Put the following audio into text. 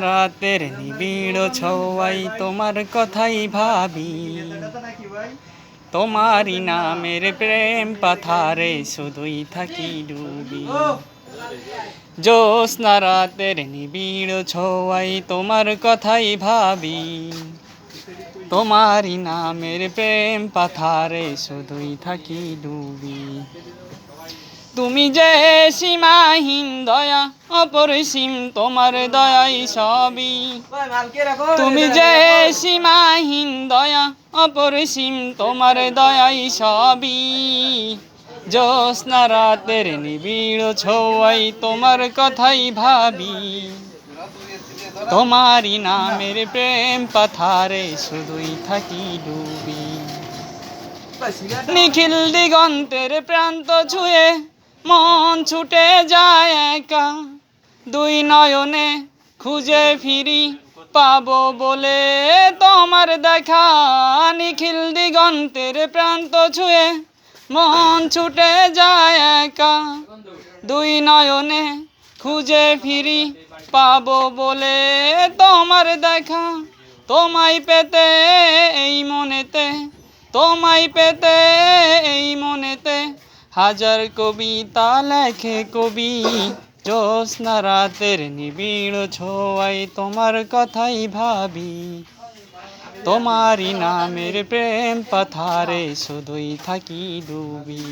রাতের নিবিড় ছওয়াই তোমার কথাই ভাবি। তোমারই নামের প্রেম পাথারে শুধুই থাকি ডুবি। রাতের নিবিড় ছওয়াই তোমার কথাই ভাবি। তোমারই নামের প্রেম পাথারে শুধুই থাকি ডুবি। তুমি যে সীমাহীন দয়া অপরিসীম তোমার দয়াই সবই। তুমি যে সীমাহীন দয়া অপরিসীম তোমার দয়াই সবই। জ্যোৎস্না রাতের নিবিড় ছৌয়াই তোমার কথাই ভাবি। তোমারই নামের প্রেম পাথারে শুধুই থাকি ডুবি। নিখিল দিগন্তের প্রান্ত ছুঁয়ে মন ছুটে যায় একা। দুই নয়নে খুঁজে ফিরি পাবো বলে তোমার দেখা। নিখিল দিগন্তের প্রান্ত ছুঁয়ে মন ছুটে যায় একা। দুই নয়নে খুঁজে ফিরি পাবো বলে তোমার দেখা। তোমায় পেতে এই মনেতে, তোমায় পেতে এই মনেতে হাজার কবিতা লেখে কবি। জ্যোৎস্না রাতের নিবিড় ছোঁয়াই তোমার কথাই ভাবি। তোমারই নামের প্রেম পাথারে শুধুই থাকি ডুবি।